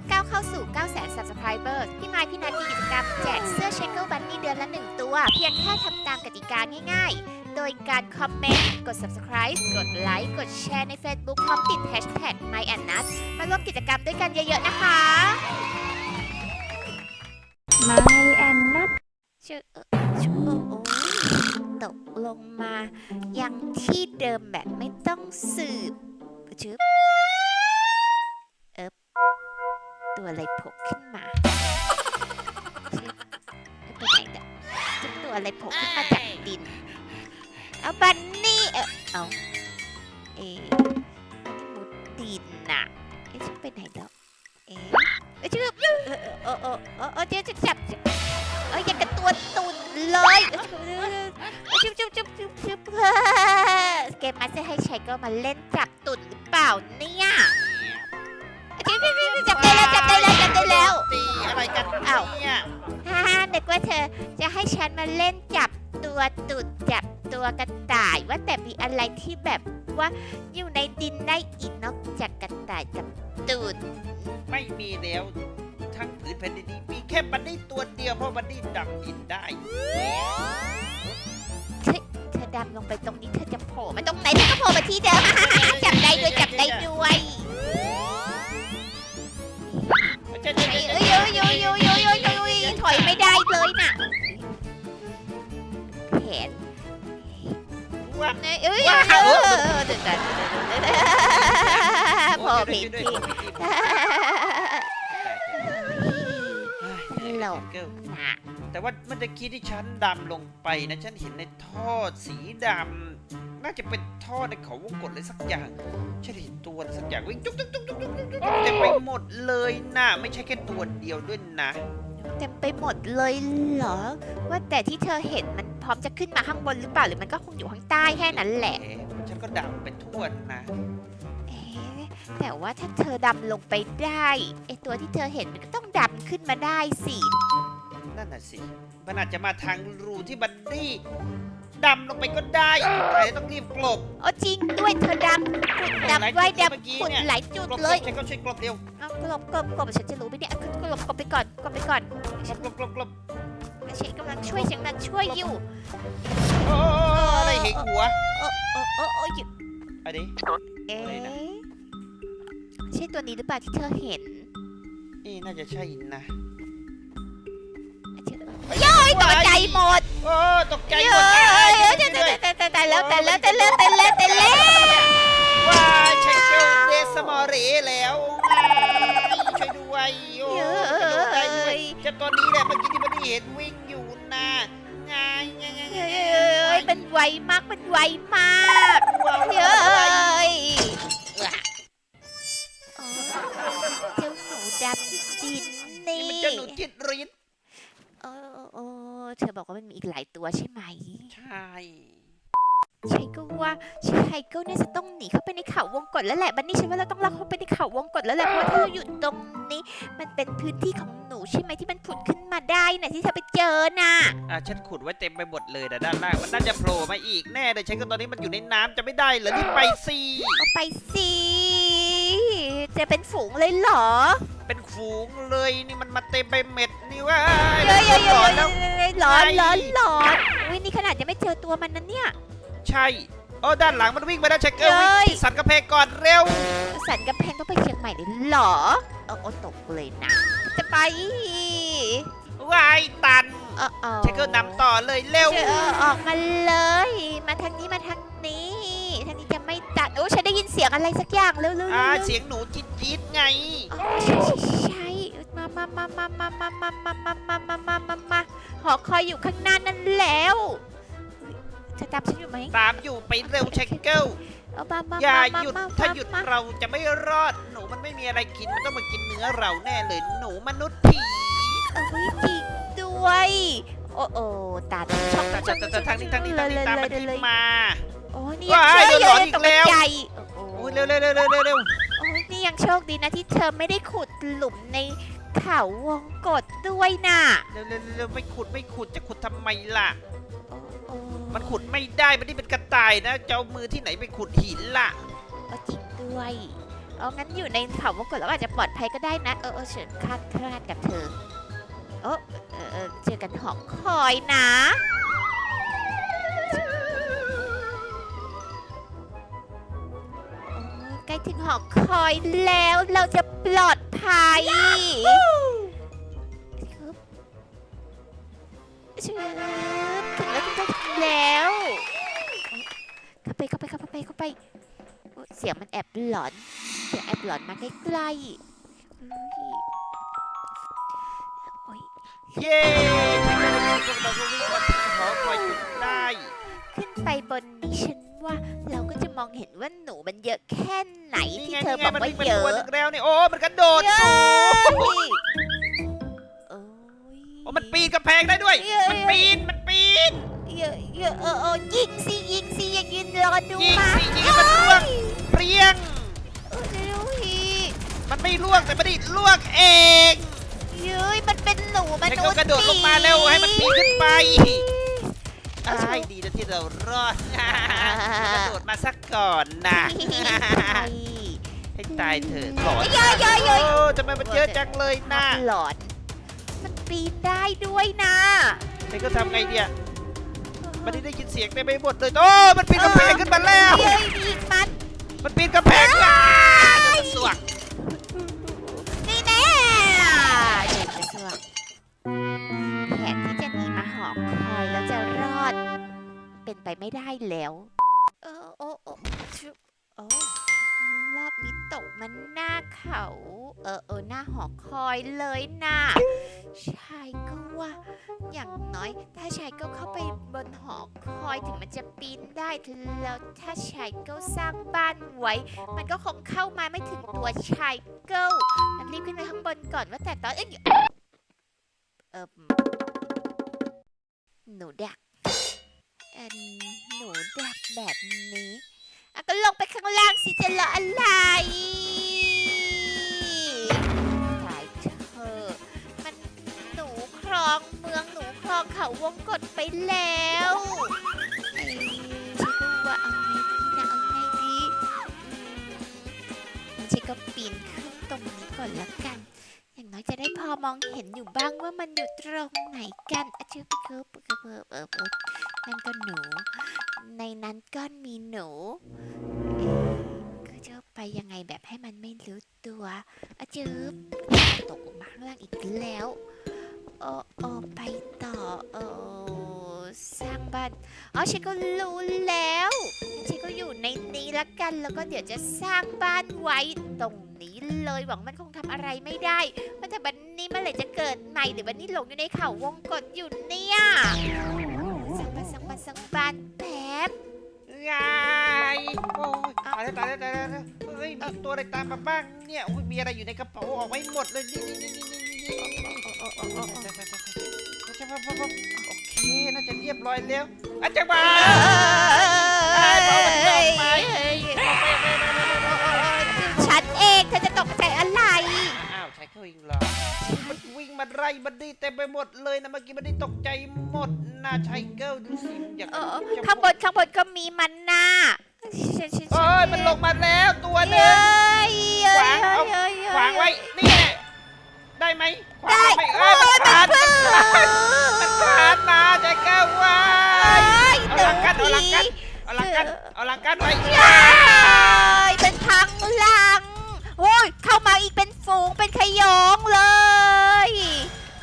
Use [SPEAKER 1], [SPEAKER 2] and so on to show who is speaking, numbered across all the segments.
[SPEAKER 1] มื่อก้าวเข้าสู่ 9 0 0 0 0 subscriber พี่ไม้พี่นัทมีกิจกรรมแจกเสื้อ s h a k e Bunny เดือนละ 1 ตัว เพียงแค่ทำตามกติกาง่ายๆ โดยการคอมเมนต์ กด subscribe กดไลค์ กดแชร์ใน Facebook พร้อมติด hashtag my and nut มาร่วมกิจกรรมด้วยกันเยอะๆนะคะ
[SPEAKER 2] ไม่แอนนัท
[SPEAKER 1] ชื่อเอ่อชื่อโอ้โอ้ตกลงมา ยังที่เดิมแบบไม่ต้องสืบชื่อเอบ ตัวอะไรโผล่ขึ้นมาชื่อไปไหนเนี่ยตัวอะไรโผล่ขึ้นมาจากดิน เอาบันนี่เออเอาเอ๊ะมุดดินน่ะเอ๊ะชื่อไปไหนแล้วเอ๊ะเอ๊ะชื่อเออเออเออเออเจ๊จะจับเอ้ยอย่างกับตัวตุ่นเลยจุ๊บจุ๊บจุ๊บจุ๊บจุ๊บเกมมาจะให้ใช้ก็มาเล่นจับตุ่นหรือเปล่าเนี่ย
[SPEAKER 3] อะไรกัน
[SPEAKER 1] อ้าว
[SPEAKER 3] เนี่ย
[SPEAKER 1] ฮ่าฮ่านึกว่าเธอจะให้ฉันมาเล่นจับตัวตุ่นจับตัวกระต่าย ว่าแต่มีอะไรที่แบบว่าอยู่ในดินได้อีกนอกจากกระต่ายกับตุ่น
[SPEAKER 3] ไม่มีแล้ว ทั้งผืนแผ่นดินนี้มีแค่บันนี่ตัวเดียวเพราะบันนี่ดำดินได้
[SPEAKER 1] เธอดำลงไปตรงนี้เธอจะโผล่มาตรงไหนเธอก็โผล่มาที่เดิม พอผิดที่ หลงน่ะ
[SPEAKER 3] แต่ว่าเมื่อกี้ที่ฉันดำลงไปนะ ฉันเห็นในท่อสีดำน่าจะเป็นท่อในเขาวงกตเลยสักอย่าง ฉันเห็นตัวอะไรสักอย่างวิ่งจุ๊กจุ๊กจุ๊กจุ๊กจุ๊กจุ๊กจุ๊กเต็มไปหมดเลยนะไม่ใช่แค่ตัวเดียวด้วยนะ
[SPEAKER 1] เต็มไปหมดเลยเหรอ ว่าแต่ที่เธอเห็นมันพร้อมจะขึ้นมาข้างบนหรือเปล่าหรือมันก็คงอยู่ข้างใต้แค่นั้นแหละ
[SPEAKER 3] เอ๊ะฉันก็ดำไปทั่วนะ
[SPEAKER 1] เอ๊ะ แต่ว่าถ้าเธอดำลงไปได้ไอตัวที่เธอเห็นมันก็ต้องดำขึ้นมาได้สิ
[SPEAKER 3] นั่นน่ะสิ มันอาจจะมาทางรูที่บันนี่ดำลงไปก็ได้แต่ต้องรีบกลบ
[SPEAKER 1] โอ้จริงด้วยเธอดำขุด
[SPEAKER 3] หลาย
[SPEAKER 1] ดำไว้
[SPEAKER 3] จุดเมื่อกี้
[SPEAKER 1] ดำขุด
[SPEAKER 3] เนี่ย
[SPEAKER 1] หลายจุด
[SPEAKER 3] กลบ
[SPEAKER 1] เลย
[SPEAKER 3] ฉันก็ช่วยกลบเร็ว
[SPEAKER 1] เอากลบกลบกลบฉันจะรู้ไหมเนี่ยกลบกลบไปก่อนกลบไปก่อน
[SPEAKER 3] กลบกลบกลบกลบ
[SPEAKER 1] ฉันกำลังช่วยฉันกำลังช่วยอยู่
[SPEAKER 3] โอ้อะไรเห็นหัว
[SPEAKER 1] โอ้โอ้โอ้โอ้อยู่
[SPEAKER 3] อันนี้
[SPEAKER 1] เอ๊
[SPEAKER 3] อะไรนะะ
[SPEAKER 1] ใช่ตัวนี้หรือเปล่าที่เธอเห็น
[SPEAKER 3] นี่น่าจะใช่นะ
[SPEAKER 1] โย้ยตกใจหมด
[SPEAKER 3] โอ้ตกใจ
[SPEAKER 1] เย
[SPEAKER 3] หมด
[SPEAKER 1] อะ
[SPEAKER 3] อ้าย
[SPEAKER 1] เยอะ
[SPEAKER 3] ช่วยด้วย
[SPEAKER 1] แต่แต่แต่แล้วแต่แล้วแต่แล้วแต่แล้วแต่แล้ว
[SPEAKER 3] ว้ายใช่เกลเดสมอเรแล้วอ้ายช่วยด้วยโอ้
[SPEAKER 1] เย
[SPEAKER 3] กระโดดได้ด้ว
[SPEAKER 1] อะ
[SPEAKER 3] ยเจ้าตัวนี้แหละเมื่อกี้ที่มันเห็นวิ่งอยู่นะไงไงไงไง
[SPEAKER 1] เอ้ยเป็นไวมากเป็นไวมาก
[SPEAKER 3] ว้าว
[SPEAKER 1] เย้
[SPEAKER 3] ว้าวย
[SPEAKER 1] อ๋อ จ้าหนู
[SPEAKER 3] จิตริด
[SPEAKER 1] เออเออเธอบอกว่ามันมีอีกหลายตัวใช่ไหม
[SPEAKER 3] ใช่
[SPEAKER 1] ใช่ก็ว่าใช่ก็เนี่ยจะต้องหนีเข้าไปในเขาวงกตแล้วแหละบันนี่ฉันว่าเราต้องลากเข้าไปในเขาวงกตแล้วแหละเพราะว่าถ้าเราอยู่ตรงนี้ มันเป็นพื้นที่ของหนูใช่ไหมที่มันผุดขึ้นมาได้น่ะที่เธอไปเจอน่ะ
[SPEAKER 3] อะฉันขุดไว้เต็มไปหมดเลยนะด้านล่างมันน่าจะโผล่มาอีกแน่เลยฉันก็ตอนนี้มันอยู่ในน้ำจะไม่ได้เหรอรีบไปสิ
[SPEAKER 1] เอาไปสิ จะเป็นฝูงเลยเหรอ
[SPEAKER 3] เป็นฝูงเลยนี่มันมาเต็มไปเม็ดนี่ว่า
[SPEAKER 1] เยอะเยอะเย
[SPEAKER 3] ก่
[SPEAKER 1] อะ
[SPEAKER 3] อนแล้ว
[SPEAKER 1] ร้อน
[SPEAKER 3] ไป
[SPEAKER 1] ร้อนร้อนอุ้ยนี่ขนาดยังไม่เจอตัวมันนั้นเนี่ย
[SPEAKER 3] ใช่โอ้ด้านหลังมันวิ่งไปแล้วเช็คเกอร์
[SPEAKER 1] เย้
[SPEAKER 3] วิ่ง
[SPEAKER 1] ย
[SPEAKER 3] ที่สันกระเพงก่อนเร็ว
[SPEAKER 1] สันกำแพงต้องไปเชียงใหม่เลยเหรอเออโอ้ตกเลยนะ จะไป
[SPEAKER 3] วายตัน
[SPEAKER 1] เออเออ
[SPEAKER 3] เช็คเกอร์นำต่อเลยเร็ว
[SPEAKER 1] เออออกมาเลย มาทางนี้มาทางนี้ ฉันได้ยินเสียงอะไรสักอย่างเร็วๆเร็วๆ
[SPEAKER 3] อ่า
[SPEAKER 1] เร็วๆ
[SPEAKER 3] เสียงหนูจี๊ดจี๊ดไง
[SPEAKER 1] อ๋อใช่ใช่ใช่มามามามามามามามามามามามามามาหอคอยอยู่ข้างหน้านั่นแล้วเฮ้ยเธอตามฉันอยู่ไหม
[SPEAKER 3] ตามอยู่ไปเร็วเช็คเกอร์
[SPEAKER 1] เอามามา
[SPEAKER 3] อย่า
[SPEAKER 1] มา
[SPEAKER 3] หยุด
[SPEAKER 1] มา
[SPEAKER 3] ถ้า
[SPEAKER 1] มา
[SPEAKER 3] หยุด
[SPEAKER 1] มา
[SPEAKER 3] เราจะไม่รอดหนูมันไม่มีอะไรกินมันต้องมากินเนื้อเราแน่เลยหนูมนุษย์ผี
[SPEAKER 1] เอาไว้จริงด้วย โอ้โอ้ตัดช่อง
[SPEAKER 3] แต่แต่แต่ทางนี้ทางนี้ทางนี้ตามมันที่มา
[SPEAKER 1] โอ้นี่
[SPEAKER 3] ว้าย
[SPEAKER 1] ยัง
[SPEAKER 3] โดนหลอนอี
[SPEAKER 1] ต
[SPEAKER 3] ก
[SPEAKER 1] ก
[SPEAKER 3] แล้ว
[SPEAKER 1] ใจโอ้
[SPEAKER 3] โอ้ย เร็วเร็วเร็วเร็วเร็วเร็ว
[SPEAKER 1] โอ้ยนี่ยังโชคดีนะที่เธอไม่ได้ขุดหลุมในเขาวงกฏด้วยน่ะ
[SPEAKER 3] เร็วเร็วเร็วไม่ขุดไม่ขุดจะขุดทำไมล่ะ
[SPEAKER 1] โอ้โอ้
[SPEAKER 3] มันขุดไม่ได้มันนี่เป็นกระต่ายนะเจ้ามือที่ไหนไปขุดหินล่ะ
[SPEAKER 1] โอ้จริงด้วยเอางั้นอยู่ในเขาวงกตแล้วอาจจะปลอดภัยก็ได้นะ เออเออเฉินคลาดคลาดกับเธอโอ้เออเออเจอกันหอคอยนะ กล้ถึงหอคอยแล้วเราจะปลอดภัยครับชึบถึงแล้วถึงแล้วถึงแล้ว เข้าไปเข้าไปเข้าไปเข้าไปโอ้เสียงมันแอบหลอน เสียงแอบหลอนมาใกล้ๆเฮ้ยโอ้ย
[SPEAKER 3] เย้ฉันก็ได้พวกเราก็วิ่งมาถึงหอคอยจนได้
[SPEAKER 1] ขึ้นไปบนนี้ฉันว่าเราก็จะ มองเห็นว่าหนูมันเยอะแค่ไหน
[SPEAKER 3] นี่
[SPEAKER 1] ที่
[SPEAKER 3] ไง
[SPEAKER 1] เธอ
[SPEAKER 3] นี่
[SPEAKER 1] บ
[SPEAKER 3] ไง
[SPEAKER 1] อก
[SPEAKER 3] มัน
[SPEAKER 1] ว่า
[SPEAKER 3] วิ่งเป็น
[SPEAKER 1] เย
[SPEAKER 3] ตัว
[SPEAKER 1] อะ
[SPEAKER 3] นึงแล้วนี่โอ้มันกระโดด
[SPEAKER 1] เย้
[SPEAKER 3] สูง
[SPEAKER 1] โอ้ย
[SPEAKER 3] โอ้มันปีนกระแพงได้ด้วย
[SPEAKER 1] เย้
[SPEAKER 3] มันปีนมันปีน
[SPEAKER 1] เยอะเยอะเออเออยิงสิยิงสิอย่ายืนรอดู
[SPEAKER 3] ยิง
[SPEAKER 1] มา
[SPEAKER 3] สิยิงให้มันล่วงเปรี้ยง
[SPEAKER 1] เออดูสิ
[SPEAKER 3] มันไม่ล่วงแต่มันดิล่วงเอง
[SPEAKER 1] เย้ยมันเป็นหนูม
[SPEAKER 3] ให้
[SPEAKER 1] นุ
[SPEAKER 3] เขา
[SPEAKER 1] ษย์
[SPEAKER 3] กระโดดลงมาเร็วให้มันปีนขึ้นไป
[SPEAKER 1] อ่า
[SPEAKER 3] ใช่ดีนะที่เรารอดกระโดดมาสักก่อนนะให้ตายเถอะหลอน
[SPEAKER 1] เยอะเยอะเยอะ
[SPEAKER 3] โอ้ทำไมมันเยอะจังเลยนะ
[SPEAKER 1] หลอนมันปีนได้ด้วยนะ
[SPEAKER 3] เธอก็ทำไงเดียมันได้ยินเสียงเต็มไปหมดเลย โอ้ มันปีนกระแพงขึ้นมาแล้ว
[SPEAKER 1] เย้ยยิงมัน
[SPEAKER 3] มันปีนกระแพงอะสวก
[SPEAKER 1] นี่แน่เด็กกระทรวงแผนที่จะหนีมาหอคอยแล้วจะรอ ด เป็นไปไม่ได้แล้ว เออโอ้โอ้ชุบโอ้รอบนี้ตกมันหน้าเขา เออเออหน้าหอคอยเลยนะชายก็ว่า อย่างน้อย ถ้าชายก็เข้าไปบนหอคอยถึงมันจะปีนได้แล้วถ้าชายก็สร้างบ้านไว้ มันก็คงเข้ามาไม่ถึงตัวชายเกิลมันรีบขึ้นไปข้างบนก่อนว่าแต่ตอนเอ้ยเออหนูดัก เออหนูดักแบบนี้อะก็ลงไปข้างล่างสิจะรออะไรตายเธอมันหนูครองเมืองหนูครองเขาวงกฏไปแล้วไอ้ฉันก็ว่าเอาไงดีนะเอาไงดีฉันก็ปีนขึ้นตรงนี้ก่อนละกัน พอมองเห็นอยู่บ้างว่ามันอยู่ตรงไหนกันอาชื่อเคิบเคิบเคิบเออเออนั่นก็หนู ในนั้นก็มีหนูเอ๊ะก็จะไปยังไงแบบให้มันไม่รู้ตัวอาจืบตกลงมาข้างล่างอีกแล้วโอ้โออไปต่อเออ สร้างบ้านอ๋อฉันก็รู้แล้วงั้นฉันก็อยู่ในนี้ละกัน แล้วก็เดี๋ยวจะสร้างบ้านไว้ตรงนี้เลยหวังมันคงทำอะไรไม่ได้ว่าแต่บันนี้เมื่อไหร่จะเกิดใหม่หรือบันนี้หลงอยู่ในเขาวงกฏอยู่เนี่ยสร้างบ้านสร้างบ้านสร้างบ้านแป๊บ
[SPEAKER 3] ไงโอ้ยตายแล้วตายแล้วตายแล้วตายแล้วเฮ้ยมีตัวอะไรตามมาบ้างเนี่ยโอ้ยมีอะไรอยู่ในกระเป๋าออกไว้หมดเลยนี่นี่นี่นี่นี่นี่โอเคน่า จะเรียบร้อยแล้วอาจารย์มา
[SPEAKER 1] ฉันเองเธอจะตกใจอะไร
[SPEAKER 3] อ้าวใช่เขาอีกเหรอมันวิ่งมาไล่บันดี้เต็มไปหมดเลยนะเมื่อกี้บันดี้ตกใจหมดนะชายเกิลดูสิอยาก
[SPEAKER 1] เออข้างบนข้างบนก็มีมันน่ะฉันฉัน
[SPEAKER 3] โอ้ยมันลงมาแล้วตัวหนึ
[SPEAKER 1] เย้
[SPEAKER 3] ง
[SPEAKER 1] ยเย้ย
[SPEAKER 3] ขวางเอา
[SPEAKER 1] เย้ยเย้ย
[SPEAKER 3] ขวางไว้นี่แหละ ได้ไหมขวาง
[SPEAKER 1] ได้
[SPEAKER 3] ไม่
[SPEAKER 1] โอ้
[SPEAKER 3] เอ้ย
[SPEAKER 1] ย
[SPEAKER 3] มัน
[SPEAKER 1] มัน
[SPEAKER 3] ขาด
[SPEAKER 1] พึ่ง
[SPEAKER 3] มันขาดมาชายเกิลว้า
[SPEAKER 1] เอ้
[SPEAKER 3] ย
[SPEAKER 1] ย
[SPEAKER 3] เอา
[SPEAKER 1] หนู
[SPEAKER 3] หลังกันเอาหลัง
[SPEAKER 1] ผี
[SPEAKER 3] กันเอาหลังกันเอาหลังกันไว้
[SPEAKER 1] เย้ยเป็นพังหลังโอ้ยเข้ามาอีกเป็นฝูงเป็นขยงเลย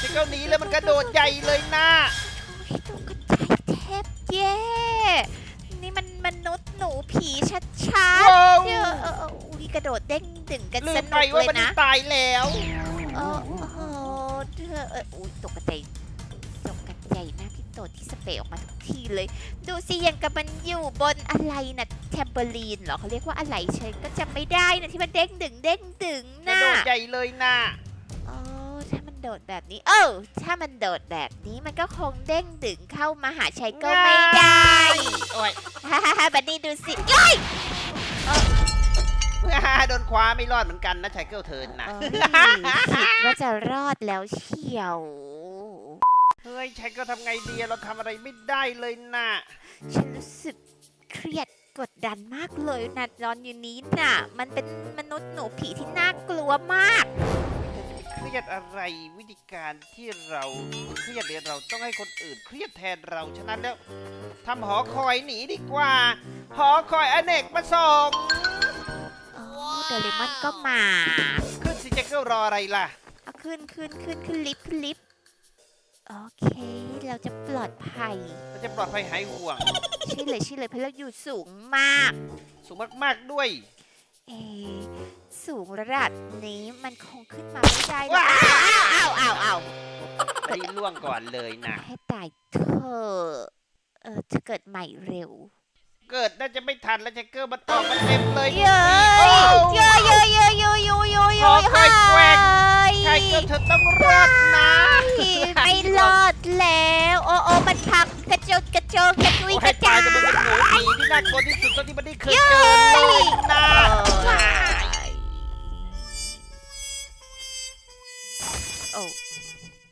[SPEAKER 3] ชายเกิลหนีแล้วมันกระโดดใหญ่เลยนะ
[SPEAKER 1] โอ้ยตกใจแทบแย่นี่มันมนุษย์หนูผีชัด
[SPEAKER 3] โว้
[SPEAKER 1] ๆ
[SPEAKER 3] ว
[SPEAKER 1] เออเออเอออุ้ยกระโดดเด้งดึงกัน
[SPEAKER 3] ลื
[SPEAKER 1] ส
[SPEAKER 3] ม
[SPEAKER 1] นุ
[SPEAKER 3] ไป
[SPEAKER 1] ก
[SPEAKER 3] ว่า
[SPEAKER 1] เลย
[SPEAKER 3] มัน
[SPEAKER 1] นะ
[SPEAKER 3] ตายแล้ว
[SPEAKER 1] เออโอ้โหเธอเอออุ้ยตกใจตกกระใจมากที่โตที่สเปรย์ออกมาทุกทีเลย ดูสิยังกับมันอยู่บนอะไรนะแทมเบอรีนเหรอเขาเรียกว่าอะไรเชยก็จำไม่ได้นะที่มันเด้งดึงเด้งดึง
[SPEAKER 3] กระ
[SPEAKER 1] นะ
[SPEAKER 3] โดดใหญ่เลยนะ
[SPEAKER 1] โอ้ถ้ามันโดดแบบนี้ เออถ้ามันโดดแบบนี้มันก็คงเด้งดึงเข้ามาหาชัยก็ไม่ได้
[SPEAKER 3] โอ้ย
[SPEAKER 1] ฮ่าฮ่าฮ่าบันนี่ดูสิเอ้ย
[SPEAKER 3] โดนคว้าไม่รอดเหมือนกันนะชายเกิลเทิร์นนะ
[SPEAKER 1] เอ้ยคิดว่าจะรอดแล้วเชียว
[SPEAKER 3] เฮ้ยชายเกิลทำไงดีเราทำอะไรไม่ได้เลยนะ
[SPEAKER 1] ฉันรู้สึกเครียดกกดดันมากเลยนะนอนอยู่นี้น่ะ มันเป็นมนุษย์หนูผีที่น่ากลัวมาก
[SPEAKER 3] เครียดอะไรวิธีการที่เราเครียดเนี่ยเราต้องให้คนอื่นเครียดแทนเราฉะนั้นแล้วทำหอคอยหนีดีกว่า หอคอยอเนกประสงค์
[SPEAKER 1] โอ้ โดเรมอนก็มา
[SPEAKER 3] ขึ้นสิแจ็คเกิลรออะไรล่ะ
[SPEAKER 1] เอาขึ้นขึ้นขึ้นขึ้นลิฟต์ขึ้นลิฟต์โอเค เราจะปลอดภัย
[SPEAKER 3] เราจะปลอดภัยหายห่วง
[SPEAKER 1] ใช่เลยใช่เลยเพราะเราอยู่สูงมาก
[SPEAKER 3] สูงมากๆด้วย
[SPEAKER 1] เอะสูงระดับนี้มันคงขึ้นมาไม่ได้หรอกอ้าว อ้าวอ้าวอ้าว
[SPEAKER 3] ไม่ได้ล่วงก่อนเลยนะ
[SPEAKER 1] ให้ตายเถอะเออจะเกิดใหม่เร็ว
[SPEAKER 3] เกิดน่าจะไม่ทันแล้วแจ็คเกอร์มันออกมันเต็มเลย
[SPEAKER 1] เยอะโอ้เยอะเยอะเยอะเยอะเยอะเยอะ
[SPEAKER 3] เยอะค่อยแกว่ใช่ก็เธอต้องรอดนะ
[SPEAKER 1] ไปรอดแล้ว โอ้โอ้มันพักกระโจกกระโจกกระจุยกระจาย
[SPEAKER 3] จะเป็นหนูผีที่น่ากลัวที่สุดตอนที่มันได้เคยเจอเนะ